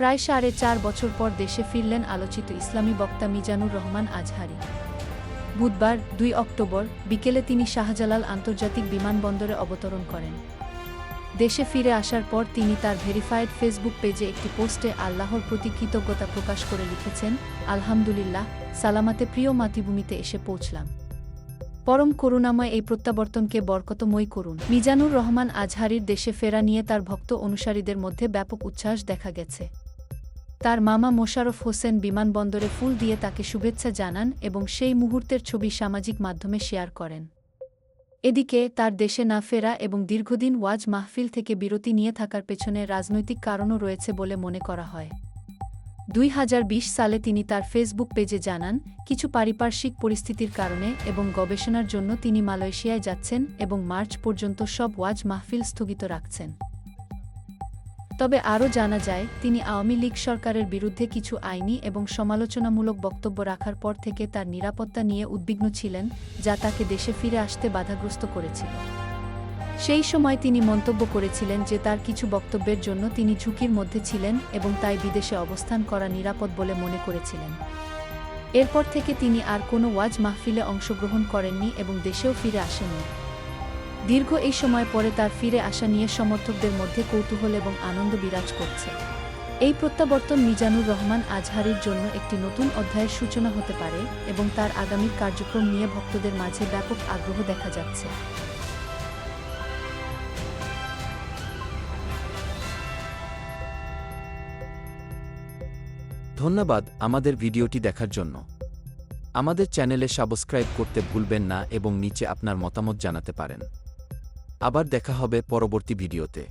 প্রায় সাড়ে চার বছর পর দেশে ফিরলেন আলোচিত ইসলামী বক্তা মিজানুর রহমান আজহারি। বুধবার দুই অক্টোবর বিকেলে তিনি শাহজালাল আন্তর্জাতিক বিমানবন্দরে অবতরণ করেন। দেশে ফিরে আসার পর তিনি তার ভেরিফাইড ফেসবুক পেজে একটি পোস্টে আল্লাহর প্রতি কৃতজ্ঞতা প্রকাশ করে লিখেছেন, আলহামদুলিল্লাহ, সালামাতে প্রিয় মাতৃভূমিতে এসে পৌঁছলাম। পরম করুণাময় এই প্রত্যাবর্তনকে বরকতময় করুন। মিজানুর রহমান আজহারির দেশে ফেরা নিয়ে তার ভক্ত অনুসারীদের মধ্যে ব্যাপক উচ্ছ্বাস দেখা গেছে। তার মামা মোশারফ হোসেন বিমানবন্দরে ফুল দিয়ে তাকে শুভেচ্ছা জানান এবং সেই মুহূর্তের ছবি সামাজিক মাধ্যমে শেয়ার করেন। এদিকে, তার দেশে না ফেরা এবং দীর্ঘদিন ওয়াজ মাহফিল থেকে বিরতি নিয়ে থাকার পেছনে রাজনৈতিক কারণও রয়েছে বলে মনে করা হয়। দুই হাজার বিশ সালে তিনি তার ফেসবুক পেজে জানান, কিছু পারিপার্শ্বিক পরিস্থিতির কারণে এবং গবেষণার জন্য তিনি মালয়েশিয়ায় যাচ্ছেন এবং মার্চ পর্যন্ত সব ওয়াজ মাহফিল স্থগিত রাখছেন। তবে আরও জানা যায়, তিনি আওয়ামী লীগ সরকারের বিরুদ্ধে কিছু আইনি এবং সমালোচনামূলক বক্তব্য রাখার পর থেকে তার নিরাপত্তা নিয়ে উদ্বিগ্ন ছিলেন, যা তাকে দেশে ফিরে আসতে বাধাগ্রস্ত করেছিল। সেই সময় তিনি মন্তব্য করেছিলেন যে তার কিছু বক্তব্যের জন্য তিনি ঝুঁকির মধ্যে ছিলেন এবং তাই বিদেশে অবস্থান করা নিরাপদ বলে মনে করেছিলেন। এরপর থেকে তিনি আর কোনো ওয়াজ মাহফিলে অংশগ্রহণ করেননি এবং দেশেও ফিরে আসেননি। দীর্ঘ এই সময় পরে তার ফিরে আসা নিয়ে সমর্থকদের মধ্যে কৌতূহল এবং আনন্দ বিরাজ করছে। এই প্রত্যাবর্তন মিজানুর রহমান আজহারির জন্য একটি নতুন অধ্যায়ের সূচনা হতে পারে এবং তার আগামীর কার্যক্রম নিয়ে ভক্তদের মাঝে ব্যাপক আগ্রহ দেখা যাচ্ছে। ধন্যবাদ আমাদের ভিডিওটি দেখার জন্য। আমাদের চ্যানেলে সাবস্ক্রাইব করতে ভুলবেন না এবং নিচে আপনার মতামত জানাতে পারেন। আবার দেখা হবে পরবর্তী ভিডিওতে।